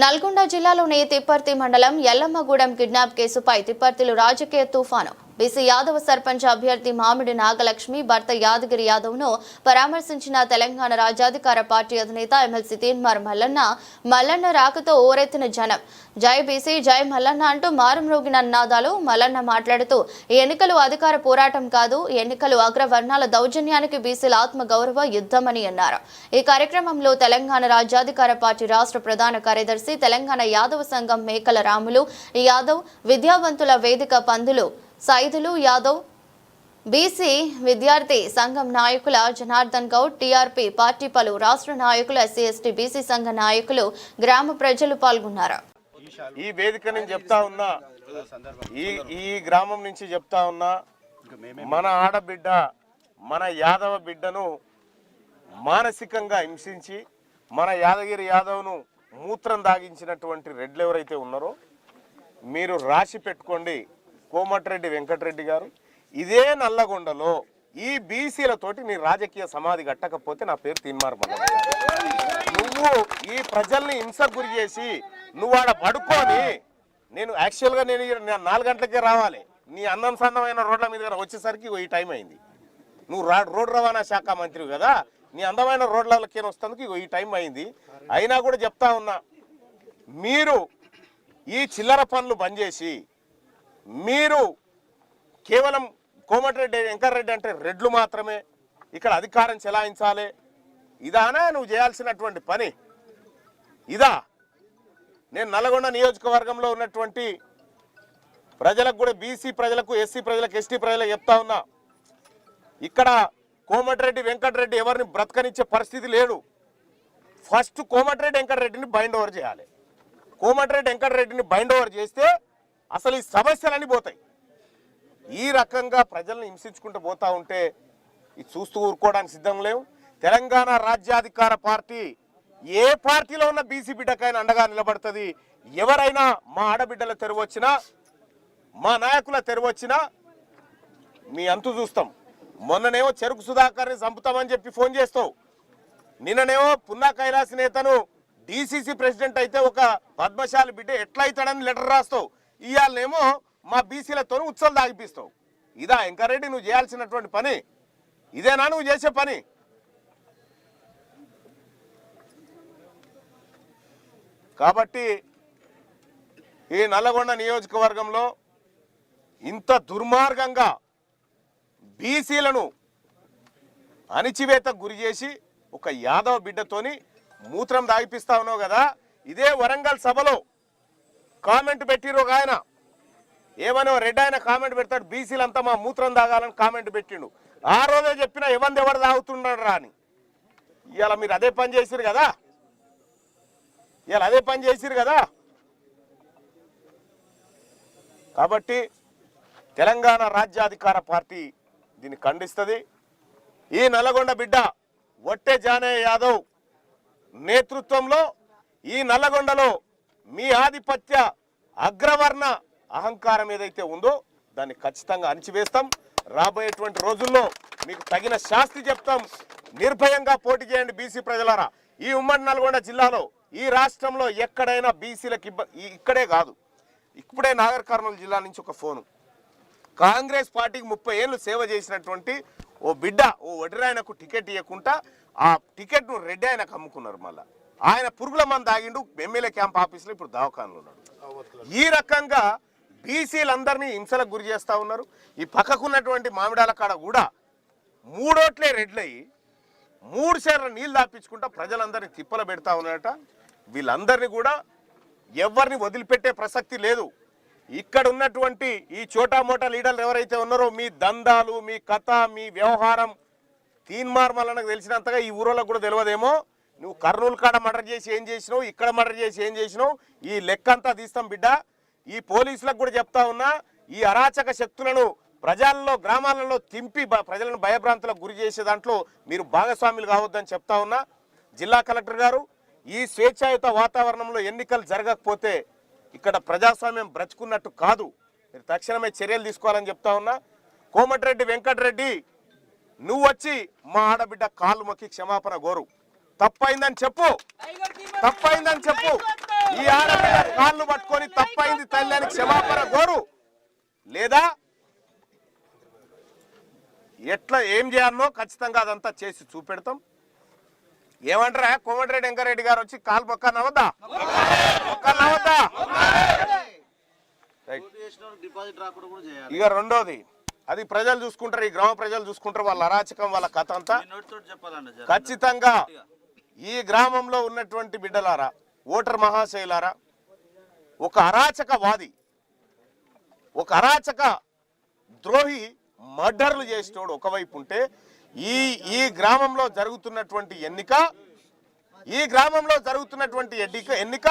నల్గొండ జిల్లాలోని తిప్పర్తి మండలం ఎల్లమ్మగూడెం కిడ్నాప్ కేసుపై తిప్పర్తిలో రాజకీయ తుఫాను. బీసీ యాదవ్ సర్పంచ్ అభ్యర్థి మామిడి నాగలక్ష్మి భర్త యాదగిరి యాదవ్ను పరామర్శించిన తెలంగాణ రాజ్యాధికార పార్టీ అధినేత ఎమ్మెల్సీ తీన్మార్ మల్లన్న. మల్లన్న రాకతో ఓరెత్తిన జనం. జై బీసీ జై మల్లన్న అంటూ మారుమ్రోగిన నినాదాలు మల్లన్న మాట్లాడుతూ ఈ ఎన్నికలు అధికార పోరాటం కాదు ఈ ఎన్నికలు అగ్రవర్ణాల దౌర్జన్యానికి బీసీల ఆత్మ గౌరవ యుద్ధమని అన్నారు. ఈ కార్యక్రమంలో తెలంగాణ రాజ్యాధికార పార్టీ రాష్ట్ర ప్రధాన కార్యదర్శి తెలంగాణ యాదవ సంఘం మేకల రాములు యాదవ్ విద్యావంతుల వేదిక పందులు సైదులు యాదవ్. బీసీ విద్యార్థి సంఘం నాయకుల జనార్దన్ గౌడ్ టీఆర్పీ పార్టీ పలు రాష్ట్ర నాయకులు ఎస్సీ ఎస్టీ బీసీ సంఘ నాయకులు గ్రామ ప్రజలు పాల్గొన్నారు. ఈ వేదిక నుంచి చెప్తా ఉన్నా ఈ ఈ గ్రామం నుంచి చెప్తా ఉన్నా మన ఆడబిడ్డ మన యాదవ బిడ్డను మానసికంగా హింసించి మన యాదగిరి యాదవ్ను మూత్రం దాగించినటువంటి రెడ్లు ఎవరైతే ఉన్నారో మీరు రాసి పెట్టుకోండి. కోమటిరెడ్డి వెంకటరెడ్డి గారు ఇదే నల్లగొండలో ఈ బీసీలతోటి నీ రాజకీయ సమాధి కట్టకపోతే నా పేరు తీన్మార్ నువ్వు ఈ ప్రజల్ని హింసకు గురి చేసి నువ్వు ఆడ పడుకొని నేను యాక్చువల్గా నేను నాలుగు గంటలకే రావాలి. నీ అన్నం సన్నమైన రోడ్ల మీద వచ్చేసరికి ఈ టైం అయింది. నువ్వు రోడ్డు రవాణా శాఖ మంత్రి కదా నీ అందమైన రోడ్లకేం వస్తుంది ఈ టైం అయింది. అయినా కూడా చెప్తా ఉన్నా మీరు ఈ చిల్లర పనులు బంద్ చేసి మీరు కేవలం కోమటిరెడ్డి వెంకటరెడ్డి అంటే రెడ్లు మాత్రమే. ఇక్కడ అధికారం చెలాయించాలి. ఇదానా నువ్వు చేయాల్సినటువంటి పని? ఇదా? నేను నల్గొండ నియోజకవర్గంలో ఉన్నటువంటి ప్రజలకు కూడా బీసీ ప్రజలకు ఎస్సీ ప్రజలకు ఎస్టీ ప్రజలకు చెప్తా ఉన్నా. ఇక్కడ కోమటిరెడ్డి వెంకటరెడ్డి ఎవరిని బ్రతకనిచ్చే పరిస్థితి లేడు ఫస్ట్ కోమటిరెడ్డి వెంకటరెడ్డిని బైండ్ ఓవర్ చేయాలి. కోమటిరెడ్డి వెంకటరెడ్డిని బైండ్ ఓవర్ చేస్తే అసలు ఈ సమస్యలన్నీ పోతాయి. ఈ రకంగా ప్రజల్ని హింసించుకుంటూ పోతా ఉంటే ఇది చూస్తూ ఊరుకోవడానికి సిద్ధం లేవు. తెలంగాణ రాజ్యాధికార పార్టీ ఏ పార్టీలో ఉన్న బీసీ బిడ్డకైనా అండగా నిలబడుతుంది. ఎవరైనా మా ఆడబిడ్డల తెరవచ్చినా మా నాయకుల తెరవచ్చినా మీ అంతు చూస్తాం. మొన్ననేమో చెరుకు సుధాకర్ని చంపుతామని చెప్పి ఫోన్ చేస్తావు. నిన్ననేమో పున్నా కైలాస్ నేతను డీసీసీ ప్రెసిడెంట్ అయితే ఒక పద్మశాలి బిడ్డ ఎట్లయితాడని అవుతాడని లెటర్ రాస్తావు. ఇవాళనేమో మా బీసీలతో ఉత్సవం దాగిపిస్తావు. ఇదా ఎంకారెడ్డి నువ్వు చేయాల్సినటువంటి పని. ఇదేనా నువ్వు చేసే పని? కాబట్టి ఈ నల్లగొండ నియోజకవర్గంలో ఇంత దుర్మార్గంగా బీసీలను అణిచివేతకు గురి చేసి ఒక యాదవ బిడ్డతోని మూత్రం దాగిపిస్తా ఉన్నావు కదా ఇదే వరంగల్ సభలో కామెంట్ పెట్టిరు ఒక ఆయన. ఏమనో రెడ్ ఆయన కామెంట్ పెడతాడు బీసీలంతా మా మూత్రం తాగాలని కామెంట్ పెట్టిండు. ఆ రోజే చెప్పిన ఎవంది ఎవరు తాగుతున్నాడు రా అని. ఇవాళ మీరు అదే పని చేసిరు కదా. ఇవాళ అదే పని చేసిరు కదా. కాబట్టి తెలంగాణ రాజ్యాధికార పార్టీ దీన్ని ఖండిస్తుంది. ఈ నల్లగొండ బిడ్డ వట్టే జానయ్య యాదవ్ నేతృత్వంలో ఈ నల్లగొండలో మీ ఆధిపత్య అగ్రవర్ణ అహంకారం ఏదైతే ఉందో దాన్ని ఖచ్చితంగా అణిచివేస్తాం. రాబోయేటువంటి రోజుల్లో మీకు తగిన శాస్తి చెప్తాం. నిర్భయంగా పోటీ చేయండి బీసీ ప్రజలారా. ఈ ఉమ్మడి నల్గొండ జిల్లాలో ఈ రాష్ట్రంలో ఎక్కడైనా బీసీలకు ఇక్కడే కాదు. ఇప్పుడే నాగర్ కర్నూలు జిల్లా నుంచి ఒక ఫోను. కాంగ్రెస్ పార్టీకి ముప్పై ఏళ్ళు సేవ చేసినటువంటి ఓ బిడ్డ ఓ వడ్రాయనకు టికెట్ ఇవ్వకుండా ఆ టికెట్ను రెడ్డి ఆయనకు అమ్ముకున్నారు మళ్ళీ. ఆయన పురుగుల మంది తాగిండు ఎమ్మెల్యే క్యాంప్ ఆఫీస్లో ఇప్పుడు దవాఖానలో ఉన్నాడు. ఈ రకంగా బీసీలందరినీ హింసలకు గురి చేస్తా ఉన్నారు. ఈ పక్కకున్నటువంటి మామిడాల కాడ కూడా మూడోట్లే రెడ్లయి మూడు సేర్ల నీళ్ళు దాపించుకుంటా ప్రజలందరినీ తిప్పలు పెడతా ఉన్నారట. వీళ్ళందరినీ కూడా ఎవరిని వదిలిపెట్టే ప్రసక్తి లేదు. ఇక్కడ ఉన్నటువంటి ఈ చోటా మోటా లీడర్లు ఎవరైతే ఉన్నారో మీ దందాలు మీ కథ మీ వ్యవహారం తీన్మార్ మల్లనకు తెలిసినంతగా ఈ ఊరోళ్ళకు కూడా తెలియదేమో. నువ్వు కర్నూలు కాడ మర్డర్ చేసి ఏం చేసినావు? ఇక్కడ మర్డర్ చేసి ఏం చేసినావు? ఈ లెక్క అంతా తీస్తాం బిడ్డ. ఈ పోలీసులకు కూడా చెప్తా ఉన్నా ఈ అరాచక శక్తులను ప్రజల్లో గ్రామాలలో తింపి బ- ప్రజలను భయభ్రాంతులకు గురి చేసే దాంట్లో మీరు భాగస్వాములు కావద్దని చెప్తా ఉన్నా. జిల్లా కలెక్టర్ గారు ఈ స్వేచ్ఛాయుత వాతావరణంలో ఎన్నికలు జరగకపోతే ఇక్కడ ప్రజాస్వామ్యం బ్రతుకున్నట్టు కాదు. మీరు తక్షణమే చర్యలు తీసుకోవాలని చెప్తా ఉన్నా. కోమటిరెడ్డి వెంకటరెడ్డి నువ్వు వచ్చి మా ఆడబిడ్డ కాలు మొక్కి క్షమాపణ కోరు. తప్పైందని చెప్పు. తప్పైందని చెప్పు. ఈ ఆడపిల్ల కాళ్ళు పట్టుకొని తప్పైంది తల్లి అని క్షమాపణ కోరు. లేదా? ఎట్లా ఏం చేయాలనో ఖచ్చితంగా అదంతా చేసి చూపెడతాం. ఏమంటారా? కోమటిరెడ్డి వెంకరెడ్డి గారు వచ్చి కాలు పక్క నవ్వద్దా? పక్క నవ్వద్దా? ఇక రెండోది అది ప్రజలు చూసుకుంటారు ఈ గ్రామ ప్రజలు చూసుకుంటారు వాళ్ళ అరాచకం వాళ్ళ కథ అంతా. ఖచ్చితంగా ఈ గ్రామంలో ఉన్నటువంటి బిడ్డలారా ఓటర్ మహాశయులారా ఒక అరాచకవాది ఒక అరాచక ద్రోహి మర్డర్లు చేసేటోడు ఒకవైపు ఉంటే ఈ ఈ గ్రామంలో జరుగుతున్నటువంటి ఎన్నిక ఈ గ్రామంలో జరుగుతున్నటువంటి ఎన్నిక ఎన్నిక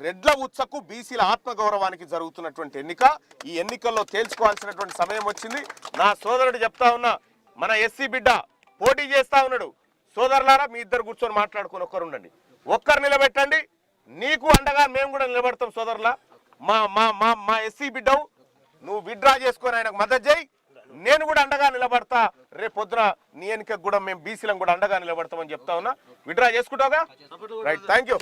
రెడ్ల ఉత్సకు బీసీల ఆత్మగౌరవానికి జరుగుతున్నటువంటి ఎన్నిక. ఈ ఎన్నికల్లో తేల్చుకోవాల్సినటువంటి సమయం వచ్చింది. నా సోదరుడు చెప్తా ఉన్నా మన ఎస్సీ బిడ్డ పోటీ చేస్తా ఉన్నాడు. సోదరులారా మీ ఇద్దరు కూర్చొని మాట్లాడుకుని ఒక్కరు ఉండండి. ఒక్కరు నిలబెట్టండి. నీకు అండగా మేము కూడా నిలబడతాం సోదరులా. మా మా మా మా ఎస్సీ బిడ్డవు నువ్వు విడ్రా చేసుకొని ఆయనకు మద్దతు చేయి. నేను కూడా అండగా నిలబడతా. రేపు పొద్దున నీ ఎన్నికకు కూడా మేము బీసీలను కూడా అండగా నిలబడతామని చెప్తా ఉన్నా. విడ్రా చేసుకుంటావుగా? Right thank you